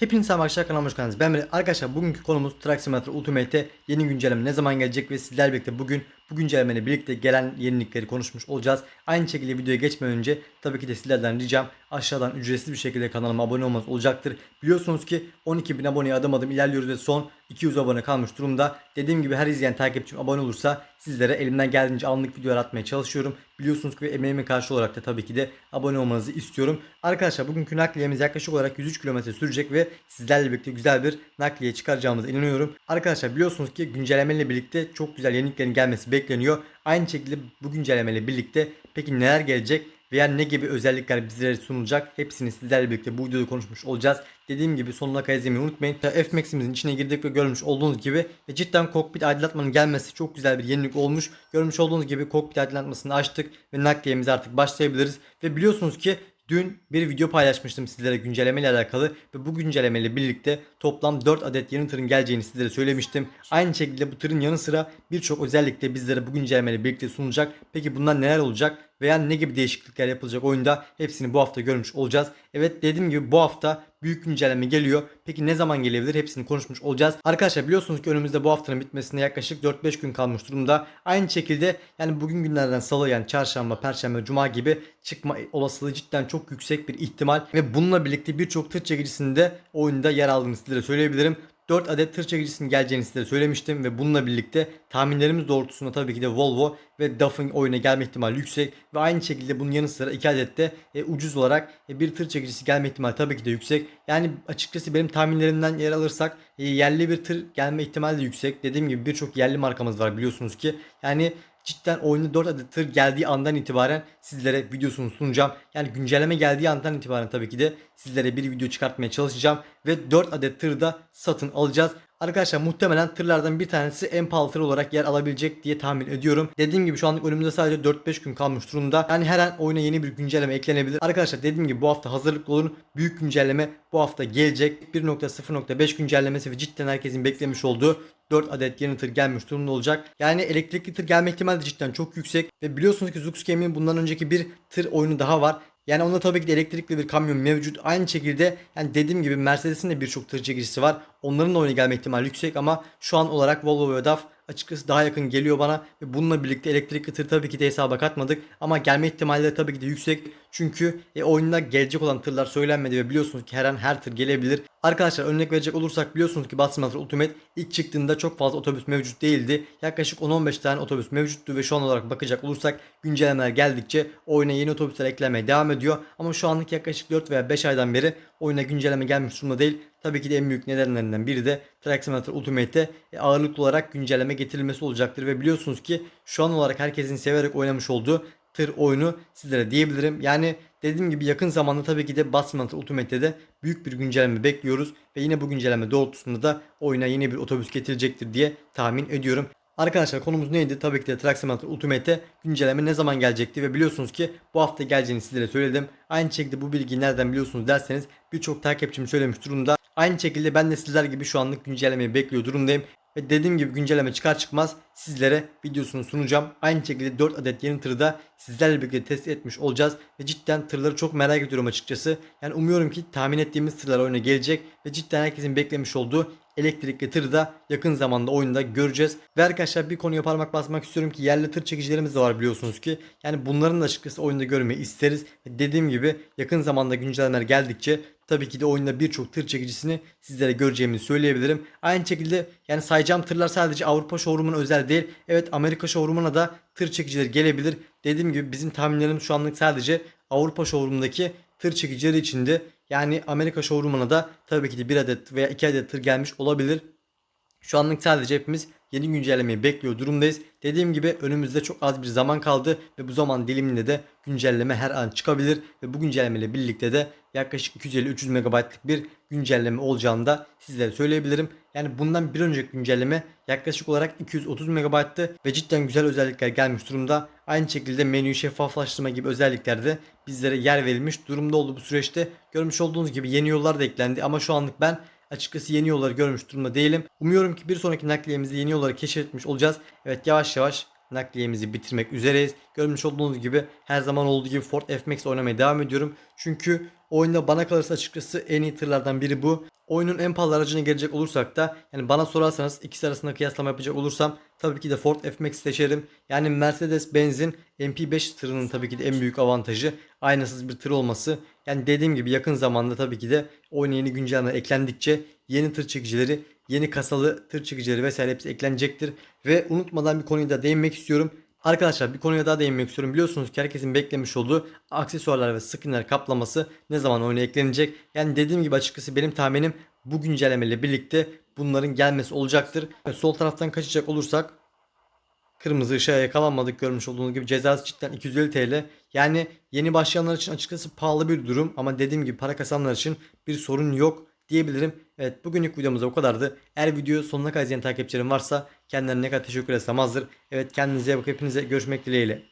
Hepinize selam arkadaşlar kanalıma hoş geldiniz. Ben Mehmet. Arkadaşlar bugünkü konumuz Truck Simulator Ultimate'te yeni güncelleme ne zaman gelecek ve sizlerle birlikte bugün bu güncellemeyle birlikte gelen yenilikleri konuşmuş olacağız. Aynı şekilde videoya geçmeden önce tabii ki de sizlerden ricam aşağıdan ücretsiz bir şekilde kanalıma abone olmanız olacaktır. Biliyorsunuz ki 12.000 aboneye adım adım ilerliyoruz ve son 200 abone kalmış durumda. Dediğim gibi her izleyen takipçim abone olursa sizlere elimden geldiğince anlık videolar atmaya çalışıyorum. Biliyorsunuz ki emeğimin karşı olarak da tabii ki de abone olmanızı istiyorum. Arkadaşlar bugünkü nakliyemiz yaklaşık olarak 103 km sürecek ve sizlerle birlikte güzel bir nakliye çıkaracağımıza inanıyorum. Arkadaşlar biliyorsunuz ki güncellemeyle birlikte çok güzel yeniliklerin gelmesi bekleniyor. Aynı şekilde bu güncellemeyle birlikte peki neler gelecek veya ne gibi özellikler bizlere sunulacak hepsini sizlerle birlikte bu videoda konuşmuş olacağız. Dediğim gibi sonuna kadar izlemeyi unutmayın. F-Max'imizin içine girdik ve görmüş olduğunuz gibi ve cidden kokpit aydınlatmanın gelmesi çok güzel bir yenilik olmuş. Görmüş olduğunuz gibi kokpit aydınlatmasını açtık ve nakliyemize artık başlayabiliriz. Ve biliyorsunuz ki Dün bir video paylaşmıştım sizlere güncelleme ile alakalı ve bu güncelleme ile birlikte toplam 4 adet yeni tırın geleceğini sizlere söylemiştim. Aynı şekilde bu tırın yanı sıra birçok özellik de bizlere bu güncelleme ile birlikte sunulacak. Peki bunlar neler olacak veya ne gibi değişiklikler yapılacak oyunda hepsini bu hafta görmüş olacağız. Evet dediğim gibi bu hafta büyük güncelleme geliyor. Peki ne zaman gelebilir hepsini konuşmuş olacağız. Arkadaşlar biliyorsunuz ki önümüzde bu haftanın bitmesine yaklaşık 4-5 gün kalmış durumda. Aynı şekilde yani bugün günlerden salı yani çarşamba, perşembe, cuma gibi çıkma olasılığı cidden çok yüksek bir ihtimal. Ve bununla birlikte birçok tır çekicisinde oyunda yer aldığını sizlere söyleyebilirim. 4 adet tır çekicisinin geleceğini size söylemiştim ve bununla birlikte tahminlerimiz doğrultusunda tabii ki de Volvo ve DAF'ın oyuna gelme ihtimali yüksek ve aynı şekilde bunun yanı sıra 2 adet de e, ucuz olarak e, bir tır çekicisi gelme ihtimali tabii ki de yüksek. Yani açıkçası benim tahminlerimden yer alırsak e, yerli bir tır gelme ihtimali de yüksek. Dediğim gibi birçok yerli markamız var biliyorsunuz ki. Yani cidden oyunda 4 adet tır geldiği andan itibaren sizlere videosunu sunacağım. Yani güncelleme geldiği andan itibaren tabii ki de sizlere bir video çıkartmaya çalışacağım. Ve 4 adet tır da satın alacağız. Arkadaşlar muhtemelen tırlardan bir tanesi en pahalı tır olarak yer alabilecek diye tahmin ediyorum. Dediğim gibi şu anlık önümüzde sadece 4-5 gün kalmış durumda. Yani her an oyuna yeni bir güncelleme eklenebilir. Arkadaşlar dediğim gibi bu hafta hazırlıklı olun. Büyük güncelleme bu hafta gelecek. 1.0.5 güncellemesi ve cidden herkesin beklemiş olduğu 4 adet yeni tır gelmiş durumda olacak. Yani elektrikli tır gelme ihtimali de cidden çok yüksek. Ve biliyorsunuz ki Zux Game'in bundan önceki bir tır oyunu daha var. Yani onda tabii ki de elektrikli bir kamyon mevcut. Aynı şekilde yani dediğim gibi Mercedes'in de birçok tır çekicisi var. Onların da oyuna gelme ihtimali yüksek ama şu an olarak Volvo ve DAF açıkçası daha yakın geliyor bana ve bununla birlikte elektrikli tır tabii ki de hesaba katmadık ama gelme ihtimalleri tabii ki de yüksek çünkü e, oyunda gelecek olan tırlar söylenmedi ve biliyorsunuz ki her an her tır gelebilir. Arkadaşlar örnek verecek olursak biliyorsunuz ki Bus Simulator Ultimate ilk çıktığında çok fazla otobüs mevcut değildi. Yaklaşık 10-15 tane otobüs mevcuttu ve şu an olarak bakacak olursak güncellemeler geldikçe oyuna yeni otobüsler eklemeye devam ediyor. Ama şu anlık yaklaşık 4 veya 5 aydan beri oyuna güncelleme gelmiş durumda değil. Tabii ki de en büyük nedenlerinden biri de Truck Simulator Ultimate'e e, ağırlıklı olarak güncelleme getirilmesi olacaktır ve biliyorsunuz ki şu an olarak herkesin severek oynamış olduğu tır oyunu sizlere diyebilirim. Yani dediğim gibi yakın zamanda tabii ki de Simulator Ultimate'de de büyük bir güncelleme bekliyoruz ve yine bu güncelleme doğrultusunda da oyuna yeni bir otobüs getirecektir diye tahmin ediyorum. Arkadaşlar konumuz neydi? Tabii ki de Truck Simulator Ultimate'e ne zaman gelecekti ve biliyorsunuz ki bu hafta geleceğini sizlere söyledim. Aynı şekilde bu bilgiyi nereden biliyorsunuz derseniz birçok takipçim söylemiş durumda. Aynı şekilde ben de sizler gibi şu anlık güncellemeyi bekliyor durumdayım. Ve dediğim gibi güncelleme çıkar çıkmaz sizlere videosunu sunacağım. Aynı şekilde 4 adet yeni tırı da sizlerle birlikte test etmiş olacağız. Ve cidden tırları çok merak ediyorum açıkçası. Yani umuyorum ki tahmin ettiğimiz tırlar oyuna gelecek. Ve cidden herkesin beklemiş olduğu elektrikli tırı da yakın zamanda oyunda göreceğiz. Ve arkadaşlar bir konuya parmak basmak istiyorum ki yerli tır çekicilerimiz de var biliyorsunuz ki. Yani bunların da açıkçası oyunda görmeyi isteriz. Dediğim gibi yakın zamanda güncellemeler geldikçe tabii ki de oyunda birçok tır çekicisini sizlere göreceğimizi söyleyebilirim. Aynı şekilde yani sayacağım tırlar sadece Avrupa showroom'una özel değil. Evet Amerika showroom'una da tır çekicileri gelebilir. Dediğim gibi bizim tahminlerimiz şu anlık sadece Avrupa showroom'daki tır çekicileri içinde. Yani Amerika showroom'una da tabii ki de bir adet veya iki adet tır gelmiş olabilir. Şu anlık sadece hepimiz yeni güncellemeyi bekliyor durumdayız. Dediğim gibi önümüzde çok az bir zaman kaldı ve bu zaman diliminde de güncelleme her an çıkabilir ve bu güncelleme ile birlikte de yaklaşık 250-300 MB'lık bir güncelleme olacağını da sizlere söyleyebilirim. Yani bundan bir önceki güncelleme yaklaşık olarak 230 MB'tı ve cidden güzel özellikler gelmiş durumda. Aynı şekilde menüyü şeffaflaştırma gibi özellikler de bizlere yer verilmiş durumda oldu bu süreçte. Görmüş olduğunuz gibi yeni yollar da eklendi ama şu anlık ben açıkçası yeni yolları görmüş durumda değilim. Umuyorum ki bir sonraki nakliyemizde yeni yolları keşfetmiş olacağız. Evet yavaş yavaş nakliyemizi bitirmek üzereyiz. Görmüş olduğunuz gibi her zaman olduğu gibi Ford F-Max oynamaya devam ediyorum. Çünkü oyunda bana kalırsa açıkçası en iyi tırlardan biri bu. Oyunun en pahalı aracına gelecek olursak da yani bana sorarsanız ikisi arasında kıyaslama yapacak olursam tabii ki de Ford F-Max seçerim. Yani Mercedes Benz'in MP5 tırının tabii ki de en büyük avantajı aynasız bir tır olması. Yani dediğim gibi yakın zamanda tabii ki de oyuna yeni güncellemeler eklendikçe yeni tır çekicileri, yeni kasalı tır çekicileri vesaire hepsi eklenecektir. Ve unutmadan bir konuyu da değinmek istiyorum. Arkadaşlar bir konuya daha değinmek istiyorum. Biliyorsunuz ki herkesin beklemiş olduğu aksesuarlar ve skinler kaplaması ne zaman oyuna eklenecek? Yani dediğim gibi açıkçası benim tahminim bu güncellemeyle birlikte bunların gelmesi olacaktır. Sol taraftan kaçacak olursak kırmızı ışığa yakalanmadık görmüş olduğunuz gibi cezası cidden 250 TL. Yani yeni başlayanlar için açıkçası pahalı bir durum ama dediğim gibi para kasanlar için bir sorun yok diyebilirim. Evet bugünlük videomuz bu kadardı. Eğer video sonuna kadar izleyen takipçilerim varsa kendilerine ne kadar teşekkür etsem azdır. Evet kendinize bakın hepinize görüşmek dileğiyle.